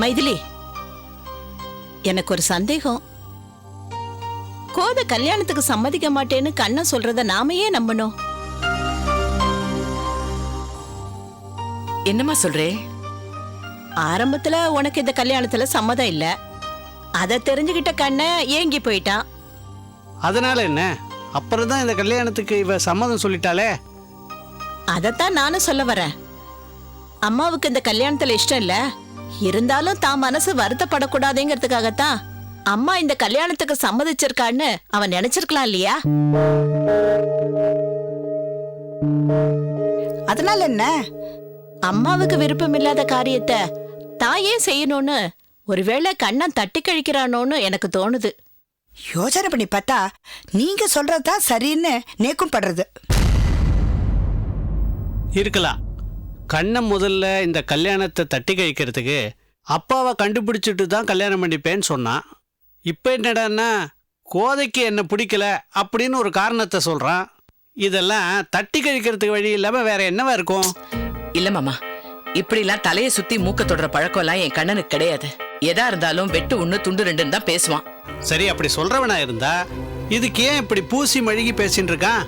மைதிலி எனக்கு ஒரு சந்தேகம். கோத கல்யாணத்துக்கு சம்மதிக்க மாட்டேன்னு கண்ணன் சொல்றத நாம ஏன் நம்பணும்? என்னம்மா சொல்றே? ஆரம்பத்துல உனக்கு இந்த கல்யாணத்துல சம்மதம் இல்ல. அத தெரிஞ்சுகிட்ட கண்ணன் ஏங்கி போயிட்டான். அதனால என்ன? அப்புறம் தான் இந்த கல்யாணத்துக்கு இவ சம்மதம் சொல்லிட்டாளே? அதத்தான் நானும் சொல்ல வரேன். அம்மாவுக்கு இந்த கல்யாணத்துல இஷ்டம் இல்ல. இருந்தாலும் தான் மனசு வருத்தப்படக்கூடாதுங்கிறதுக்காகத்தான். அம்மா இந்த கல்யாணத்துக்கு சம்மதிச்சிருக்கான்னு அவன் நினைச்சிருக்கலாம் இல்லையா? அதனால என்ன? அம்மாவுக்கு விருப்பம் இல்லாத காரியத்தை தான் ஏன் செய்யணும்னு ஒருவேளை கண்ணன் தட்டி கழிக்கிறானோன்னு எனக்கு தோணுது. யோசனை பண்ணி பார்த்தா நீங்க சொல்றதுதான் சரின்னு நேக்கும் படுறது. இருக்கலாம். கண்ணன் முதல்ல இந்த கல்யாணத்தை தட்டி கழிக்கிறதுக்கு அப்பாவை கண்டுபிடிச்சிட்டு தான் கல்யாணம் பண்ணிப்பேன்னு சொன்னான் இப்போ என்னடான்னா கோதைக்கு என்ன பிடிக்கல அப்படின்னு ஒரு காரணத்தை சொல்கிறான் இதெல்லாம் தட்டி கழிக்கிறதுக்கு வழி இல்லாமல் வேற என்னவா இருக்கும்? இல்ல மாமா இப்படிலாம் தலைய சுத்தி மூக்க தொடர பழக்கம் எல்லாம் என் கண்ணனுக்கு கிடையாது. எதா இருந்தாலும் வெட்டு ஒண்ணு துண்டு ரெண்டுன்னு தான் பேசுவான். சரி அப்படி சொல்றவனா இருந்தா இதுக்கு ஏன் இப்படி பூசி மழுகி பேசின்னு இருக்கான்?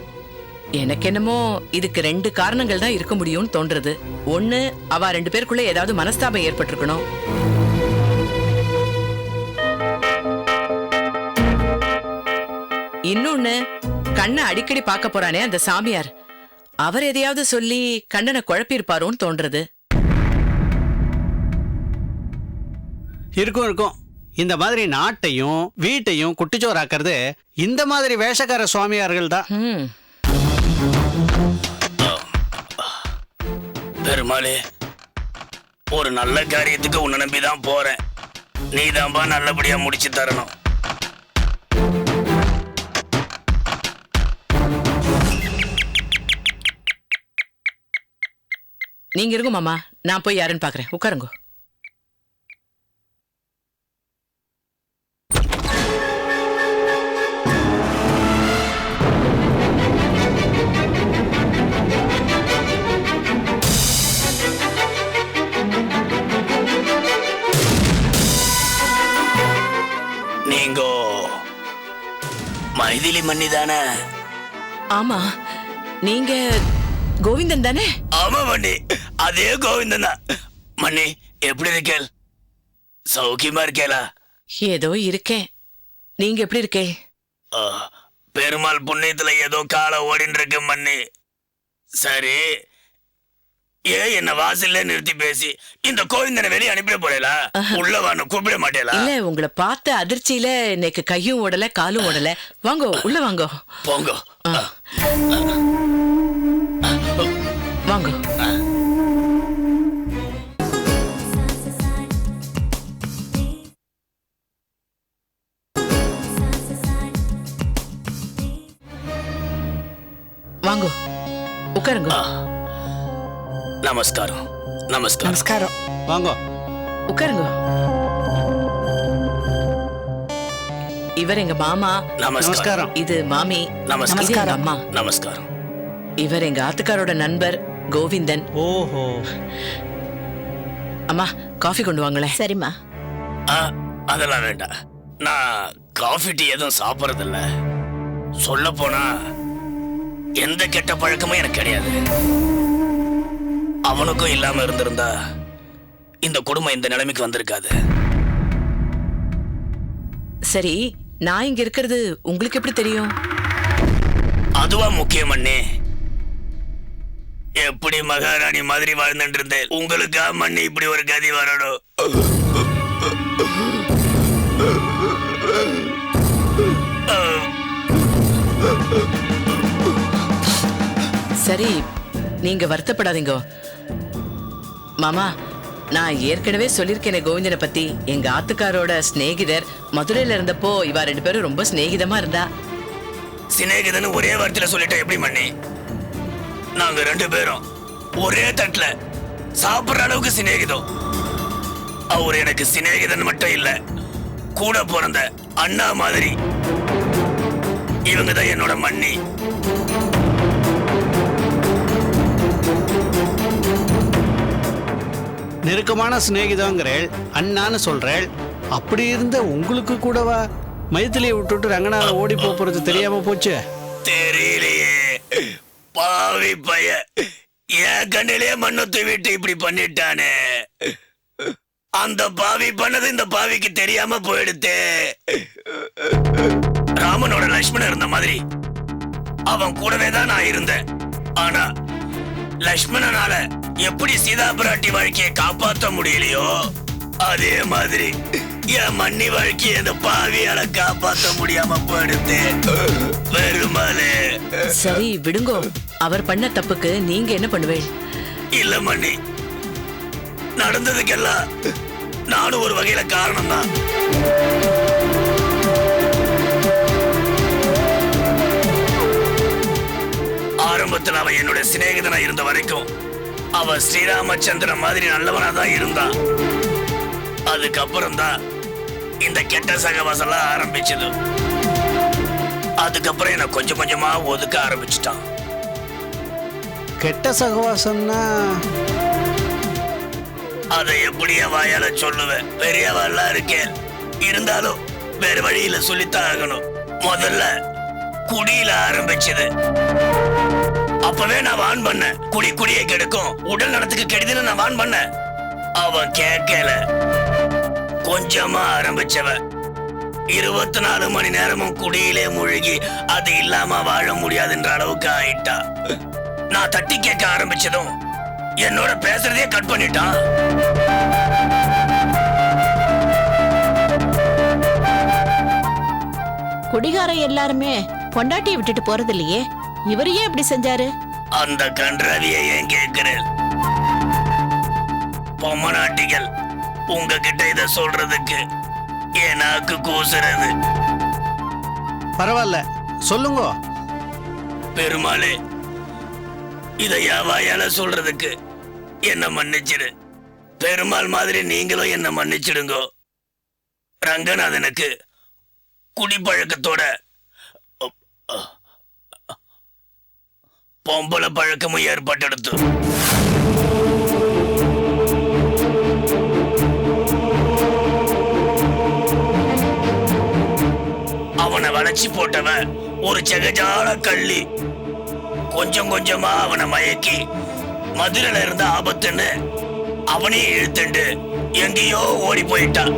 எனக்கு என்னமோ இதுக்கு ரெண்டு காரணங்கள் தான் இருக்க முடியும்னு தோன்றது. ஒண்ணு அவ ரெண்டு பேருக்குள்ள ஏதாவது மனஸ்தாபம் ஏற்பட்டிருக்கணும். இன்னொன்னு கண்ணை அடிக்கடி பார்க்க போறானே அந்த சாமியார். அவர் எதையாவது சொல்லி கண்ணனை குழப்பியிருப்பாரோன்னு தோன்றது. இருக்கும் இருக்கும். இந்த மாதிரி நாட்டையும் வீட்டையும் குட்டிச்சோறாக்குறது இந்த மாதிரி வேஷக்கார சுவாமியார்கள் தான் பெருமாளே ஒரு நல்ல காரியத்துக்கு உன்னை நம்பி தான் போறேன். நீ தான்பா நல்லபடியா முடிச்சு தரணும். நீங்க இருங்க மாமா நான் போய் யாருன்னு பாக்குறேன். உட்காருங்க. மன்னி தானே? ஆமா நீங்க கோவிந்தன் தானே? ஆமா மன்னி அதே கோவிந்தன் தான். மன்னி எப்படி இருக்கேள் சௌக்கியமா இருக்கேளா? ஏதோ இருக்கேன். நீங்க எப்படி இருக்கே? பெருமாள் புண்ணியத்துல ஏதோ காலை ஓடின்னு இருக்கு மன்னி சரி ஏன் என்ன வாசல்ல நிறுத்தி பேசி இந்த கோவிந்தனை வெளியே அனுப்பிட போறேலா? உள்ள வான்னு கூப்பிட மாட்டேலா? இல்ல உங்களை பார்த்த அதிர்ச்சியில இன்னைக்கு கையும் ஓடல காலும் ஓடல. வாங்கோ உள்ள வாங்கோ. போங்க. வாங்கோ. வாங்கோ. உட்காருங்க. நமஸ்காரம். நமஸ்காரம். நமஸ்காரம். வாங்க. உட்காருங்க. இவர் எங்க மாமா. நமஸ்காரம். நமஸ்காரம். இது மாமி. நமஸ்காரம். இது எங்க அம்மா. நமஸ்காரம். இவர் எங்க ஆத்துக்காரோட நண்பர் கோவிந்தன். ஓஹோ. அம்மா காஃபி கொண்டு வாங்களேன். சரிம்மா. ஆ, அதெல்லாம் வேண்டாம் நான் காஃபி டீ எதுவும் சாப்பிட்றதில்ல. சொல்ல போனா எந்த கெட்ட பழக்கமும் எனக்கு கிடையாது. அவனுக்கும் இல்லாம இருந்திருந்தா இந்த குடும்பம் இந்த நிலைமைக்கு வந்திருக்காது. சரி நான் இங்க இருக்கிறது உங்களுக்கு எப்படி தெரியும்? அதுவா முக்கியம் அண்ணே. எப்படி மகாராணி மாதிரி வாழ்ந்துட்டு இருந்தேன் உங்களுக்கா மண்ணி இப்படி ஒரு கதி வரணும் சரி நீங்க வருத்தப்படாதீங்க. மாமா நான் ஏற்கனவே சொல்லியிருக்கேனே கோவிந்தனை பத்தி. எங்க ஆத்துக்காரோட சிநேகிதர் மதுரையில இருந்தப்போ இவ ரெண்டு பேரும் ரொம்ப சிநேகிதமா இருந்தா. சிநேகிதன்னு ஒரே வார்த்தையில சொல்லிட்டா எப்படி மண்ணி நாங்க ரெண்டு பேரும் ஒரே தட்டுல சாப்பிடுற அளவுக்கு சிநேகிதம். அவர் எனக்கு சிநேகிதன் மட்டும் இல்ல கூட பிறந்த அண்ணா மாதிரி. இவங்க தான் என்னோட மண்ணி நெருக்கமான சிநேகிதங்கிறேள் அண்ணான்னு சொல்கிறேள் அப்படி இருந்த உங்களுக்கு கூடவா? மைத்திலியை விட்டுட்டு ரங்கநாதன் ஓடி போறது தெரியாம போச்சு? தெரியலையே. பாவி பைய. என் கண்ணிலே மண்ணு தூவிட்டு இப்படி பண்ணிட்டானே. அந்த பாவி பண்ணது இந்த பாவிக்கு தெரியாம போயிடுத்து. ராமனோட லக்ஷ்மணன் இருந்த மாதிரி. அவன் கூடவே தான் நான் இருந்தேன். ஆனா லக்ஷ்மணனால எப்படி சீதா பிராட்டி வாழ்க்கையை காப்பாத்த முடியலையோ அதே மாதிரி என் மண்ணி வாழ்க்கையை அந்த பாவியால காப்பாத்த முடியாம போயிடுத்து பெருமாளே சரி விடுங்கோ. அவர் பண்ண தப்புக்கு நீங்க என்ன பண்ணுவேள் இல்ல மண்ணி நடந்ததுக்கெல்லாம் நானும் ஒரு வகையில காரணம் தான் ஆரம்பத்துல அவன் என்னோட சிநேகிதனா இருந்த வரைக்கும் அவன் ஸ்ரீராமச்சந்திரன் மாதிரி நல்லவனா தான் இருந்தான் அதுக்கப்புறம் தான் இந்த கெட்ட சகவாசம்லாம் ஆரம்பிச்சது. அதுக்கப்புறம் என்ன கொஞ்சம் கொஞ்சமா ஒதுக்க ஆரம்பிச்சிட்டான். கெட்ட சகவாசம்னா? அதை எப்படியா வாயால சொல்லுவேன்? பெரியவாள்லாம் இருக்கேன். இருந்தாலும் வேற வழியில சொல்லித்தான் ஆகணும். முதல்ல குடியில ஆரம்பிச்சது. அப்பவே நான் வான் பண்ணேன். குடி குடியை கெடுக்கும். உடல் நலத்துக்கு கெடுதுன்னு நான் வான் பண்ணேன். அவன் கேட்கல. கொஞ்சமா ஆரம்பிச்சவன் இருபத்தி நாலு மணி நேரமும் குடியிலே மூழ்கி அது இல்லாம வாழ முடியாதுன்ற அளவுக்கு ஆயிட்டா. நான் தட்டி கேட்க ஆரம்பிச்சதும் என்னோட பேசுறதே கட் பண்ணிட்டான். குடிகார எல்லாருமே பொண்டாட்டியை விட்டுட்டு போறது இல்லையே இவர் ஏன் இப்படி செஞ்சாரு? அந்த கன்றாவியை ஏன் கேட்கிறேன்? பொம்மநாட்டிகள் உங்ககிட்ட இத சொல்றதுக்கு என் நாக்கு கூசுறது. பரவாயில்ல சொல்லுங்க. பெருமாளே இத யாவாயால சொல்றதுக்கு என்ன மன்னிச்சிடு. பெருமாள் மாதிரி நீங்களும் என்ன மன்னிச்சிடுங்கோ. ரங்கநாதனுக்கு குடிப்பழக்கத்தோட பொம்பளை பழக்கமும் ஏற்பட்டெடுத்து. அவனை வளைச்சி போட்டவன் ஒரு செகஜால கள்ளி. கொஞ்சம் கொஞ்சமா அவனை மயக்கி மதுரையில இருந்த ஆபத்துன்னு அவனே இழுத்துண்டு எங்கேயோ ஓடி போயிட்டான்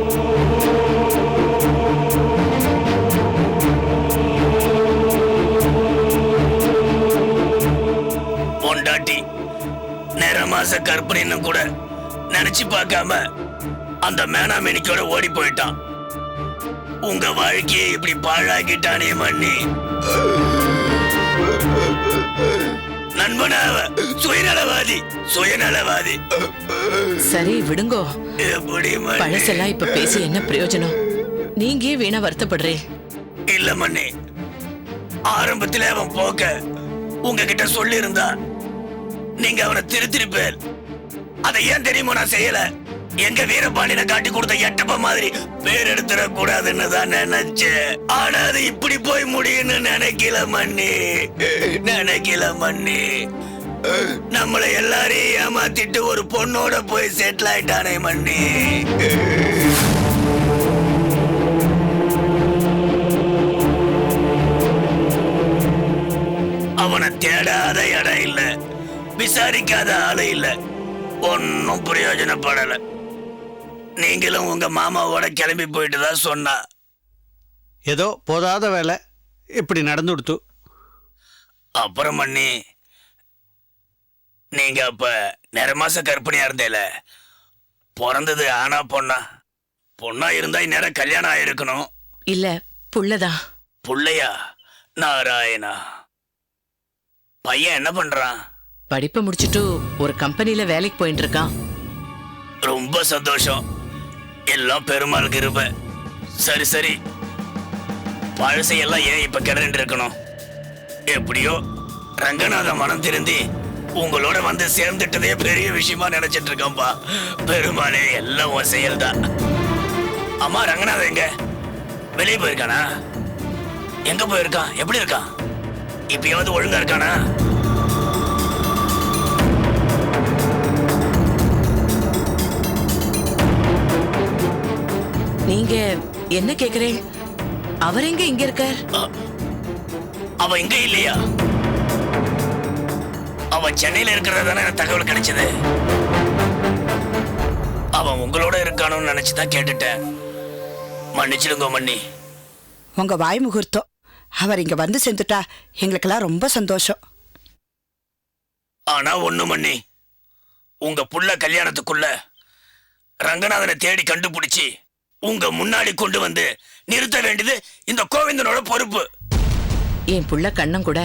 நிறமாச கற்பனைன்னு கூட நினைச்சு பார்க்காம அந்த மேனாமேனிக்கோட ஓடி போயிட்டான். உங்க வாழ்க்கையை இப்படி பாழாக்கிட்டானே மண்ணி நண்பனாவ சுயநலவாதி சுயநலவாதி. சரி விடுங்கோ. எப்படி பழசெல்லாம் இப்ப பேசி என்ன பிரயோஜனம்? நீங்க ஏன் வீணா வருத்தப்படுறே. இல்ல மண்ணி ஆரம்பத்திலே அவன் போக்க உங்ககிட்ட சொல்லி இருந்தா நீங்க அவனை திருத்திருப்பேன் அதை ஏன் தெரியுமோ நான் செய்யல? எங்க வீரபாண்டியனை காட்டி கொடுத்த எட்டப்ப மாதிரி பேர் எடுத்துட கூடாதுன்னு தான் நினைச்சேன். ஆனா அது இப்படி போய் முடியும்னு நினைக்கல மண்ணி நினைக்கல மண்ணி நம்மள எல்லாரையும் ஏமாத்திட்டு ஒரு பொண்ணோட போய் செட்டில் ஆயிட்டானே மண்ணி அவனை தேடாத இடம் இல்லை. விசாரிக்காத ஆளு இல்ல. ஒன்னும் பிரயோஜனப்படல. நீங்களும் உங்க மாமாவோட கிளம்பி போயிட்டு தான் சொன்னா. ஏதோ போதாத வேலை. இப்படி நடந்து கொடுத்து அப்புறம் பண்ணி நீங்க அப்ப நிறமாச கற்பனையா இருந்தேல. பிறந்தது ஆனா பொண்ணா? பொண்ணா இருந்தா இந்நேரம் கல்யாணம் ஆயிருக்கணும். இல்ல புள்ளதான் புள்ளையா? நாராயணா? பையன் என்ன பண்றான்? படிப்பை முடிச்சிட்டு ஒரு கம்பெனியில வேலைக்கு போயிட்டு இருக்கான் ரொம்ப சந்தோஷம். எல்லாம் பெருமாள் கிருப சரி சரி. பழசையெல்லாம் ஏன் இப்ப கிடந்து இருக்கணும்? எப்படியோ ரங்கநாத மனம் திருந்தி உங்களோட வந்து சேர்ந்துட்டதே பெரிய விஷயமா நினைச்சிட்டு இருக்கேன்பா பெருமாளே எல்லாம் உன் செயல்தான். அம்மா ரங்கநாதன் எங்க? வெளியே போயிருக்கானா? எங்க போயிருக்கான்? எப்படி இருக்கான்? இப்பயாவது ஒழுங்கா இருக்கானா? என்ன கேக்குறேன் அவர் எங்க இங்க இருக்கார்? அவ இங்க இல்லையா? அவ சென்னையில இருக்கிறதா தானே எனக்கு தகவல் கிடைச்சது. அவன் உங்களோட இருக்கானோன்னு நினைச்சுதான் கேட்டுட்டேன். மன்னிச்சிடுங்க மன்னி. உங்க வாய் முகூர்த்தம். அவர் இங்க வந்து சேர்ந்துட்டா எங்களுக்கெல்லாம் ரொம்ப சந்தோஷம். ஆனா ஒண்ணு மன்னி உங்க புள்ள கல்யாணத்துக்குள்ள ரங்கநாதனை தேடி கண்டுபிடிச்சு உங்க முன்னாடி கொண்டு வந்து நிறுத்த வேண்டியது இந்த கோவிந்தனோட பொறுப்பு. என் புள்ள கண்ணன் கூட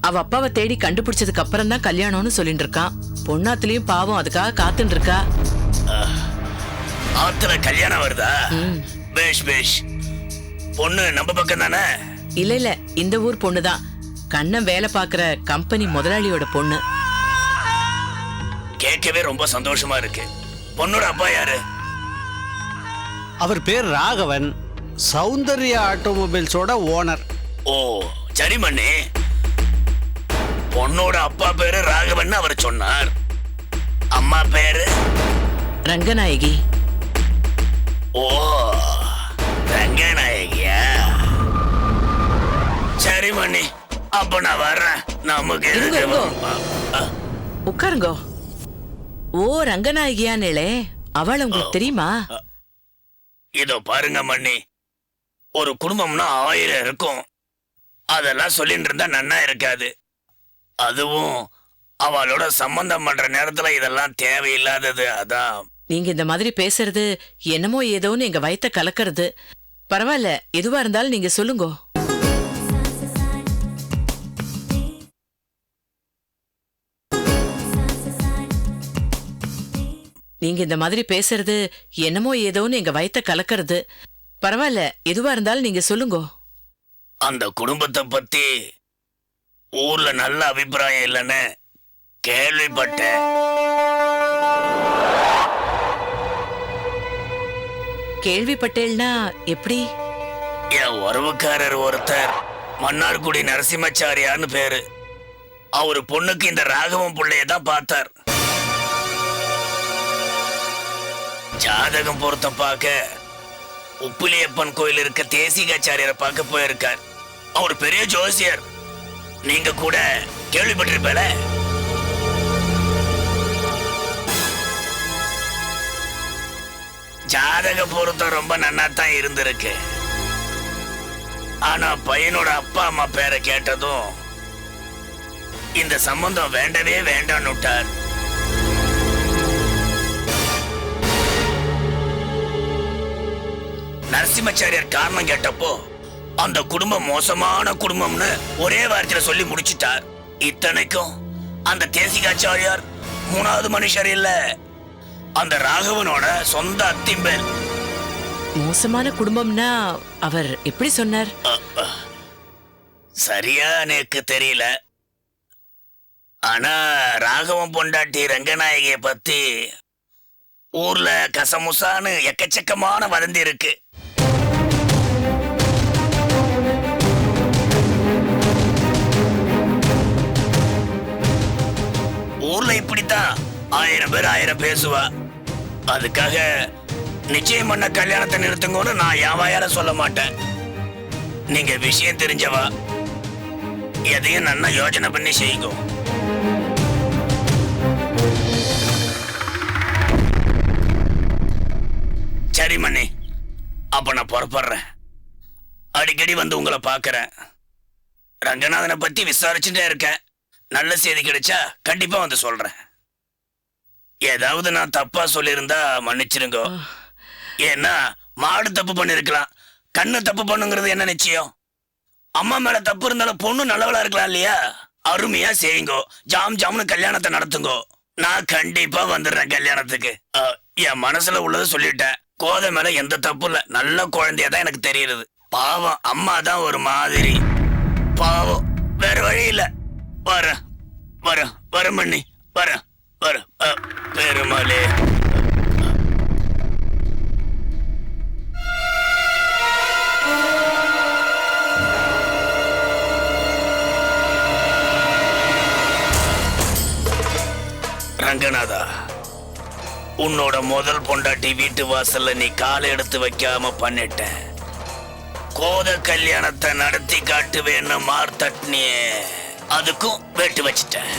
அவ அப்பாவை தேடி கண்டுபிடிச்சதுக்கு அப்புறம் தான் கல்யாணம்னு சொல்லிட்டு இருக்கான் பொண்ணாத்துலயும் பாவம் அதுக்காக காத்துட்டு இருக்கா. ஆத்துல கல்யாணம் வருதா. பேஷ் பேஷ். பொண்ணு நம்ம பக்கம் தானே? இல்ல இல்ல இந்த ஊர் பொண்ணுதான். கண்ணன் வேலை பாக்குற கம்பெனி முதலாளியோட பொண்ணு. கேட்கவே ரொம்ப சந்தோஷமா இருக்கு. பொண்ணோட அப்பா யாரு? அவர் பேர் ராகவன். சௌந்தர்யா ஆட்டோமொபைல்ஸோட ஓனர். ஓ சரி மண்ணே பொண்ணோட அப்பா பேரு ராகவன் அவர் சொன்னார். அம்மா பேரு? ரங்கநாயகி. ஓ ரங்கநாயகியா? சரி மண்ணி அப்ப நான் வர்றேன். நமக்கு உட்காருங்கோ. ஓ ரங்கநாயகியானேளே அவள் உங்களுக்கு தெரியுமா? இதோ பாருங்க மண்ணி ஒரு குடும்பம்னா ஆயிரம் இருக்கும். அதெல்லாம் சொல்லிட்டு இருந்தா நன்னா இருக்காது. அதுவும் அவளோட சம்பந்தம் பண்ற நேரத்துல இதெல்லாம் தேவையில்லாதது அதான். நீங்க இந்த மாதிரி பேசுறது என்னமோ ஏதோன்னு எங்க வயத்த கலக்கிறது. பரவாயில்ல எதுவா இருந்தாலும் நீங்க சொல்லுங்கோ. நீங்க இந்த மாதிரி பேசுறது என்னமோ ஏதோன்னு எங்க வயத்த கலக்கிறது. பரவாயில்ல எதுவா இருந்தாலும் நீங்க சொல்லுங்கோ. அந்த குடும்பத்தை பத்தி ஊர்ல நல்ல அபிப்பிராயம் இல்லைன்னு கேள்விப்பட்டேன். கேள்விப்பட்டேன்னா எப்படி? என் உறவுக்காரர் ஒருத்தர் மன்னார்குடி நரசிம்மச்சாரியார்னு பேரு. அவரு பொண்ணுக்கு இந்த ராகவன் பிள்ளைய தான் பார்த்தார். ஜாதகம் பொருத்தம் பார்க்க உப்பிலியப்பன் கோயில் இருக்க தேசிகாச்சாரியரை பார்க்க போயிருக்கார். அவர் பெரிய ஜோசியர். நீங்க கூட கேள்விப்பட்டிருப்பல? ஜாதக பொருத்தம் ரொம்ப நன்னா தான் இருந்திருக்கு. ஆனா பையனோட அப்பா அம்மா பேரை கேட்டதும் இந்த சம்பந்தம் வேண்டவே வேண்டான்னு விட்டார் நரசிம்மச்சாரியார் காரணம் கேட்டப்போ அந்த குடும்பம் மோசமான குடும்பம்னு ஒரே வார்த்தையில சொல்லி முடிச்சிட்டார். இத்தனைக்கும் அந்த தேசிகாச்சாரியார் மூணாவது மனுஷர் இல்ல அந்த ராகவனோட சொந்த அத்திம்பேர் மோசமான குடும்பம்னா அவர் எப்படி சொன்னார்? சரியா எனக்கு தெரியல. ஆனா ராகவன் பொண்டாட்டி ரங்கநாயகிய பத்தி ஊர்ல கசமுசான்னு எக்கச்சக்கமான வதந்தி இருக்கு. ஆயிரம் பேர் ஆயிரம் பேசுவா. அதுக்காக நிச்சயம் பண்ண கல்யாணத்தை நிறுத்துங்கன்னு நான் யாவாயார சொல்ல மாட்டேன். நீங்க விஷயம் தெரிஞ்சவா? எதையும் நல்லா யோசனை பண்ணி செய்யுங்க. சரி மண்ணி அப்ப நான் புறப்படுறேன். அடிக்கடி வந்து உங்களை பாக்குறேன். ரங்கநாதனை பத்தி விசாரிச்சுட்டே இருக்கேன். நல்ல செய்தி கிடைச்சா கண்டிப்பா வந்து சொல்றேன். ஏதாவது நான் தப்பா சொல்லியிருந்தா மன்னிச்சிருங்க. ஏன்னா மாடு தப்பு பண்ணிருக்கலாம். கண்ணு தப்பு பண்ணுங்கிறது என்ன நிச்சயம்? அம்மா மேல தப்பு இருந்தாலும் பொண்ணு நல்லவளா இருக்கலாம் இல்லையா? அருமையா செய்யுங்கோ. ஜாம் ஜாம்னு கல்யாணத்தை நடத்துங்கோ. நான் கண்டிப்பா வந்துடுறேன் கல்யாணத்துக்கு. என் மனசுல உள்ளதை சொல்லிட்டேன். கோதை மேல எந்த தப்பு இல்ல. நல்ல குழந்தையா தான் எனக்கு தெரியுது பாவம் அம்மா தான் ஒரு மாதிரி. பாவம் வேற வழி இல்ல. வரேன். வரேன். வரேன் மண்ணி வரேன். பெருமாளே. ரங்கநாதா உன்னோட முதல் பொண்டாட்டி வீட்டு வாசல்ல நீ காலை எடுத்து வைக்காம பண்ணிட்ட கோத கல்யாணத்தை நடத்தி காட்டுவேன்னு மார்த்தட்னியே அதுக்கும் வெட்டு வச்சிட்டேன்.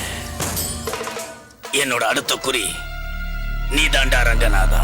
என்னோட அடுத்த குறி. நீ தாண்டா ரங்கநாதா.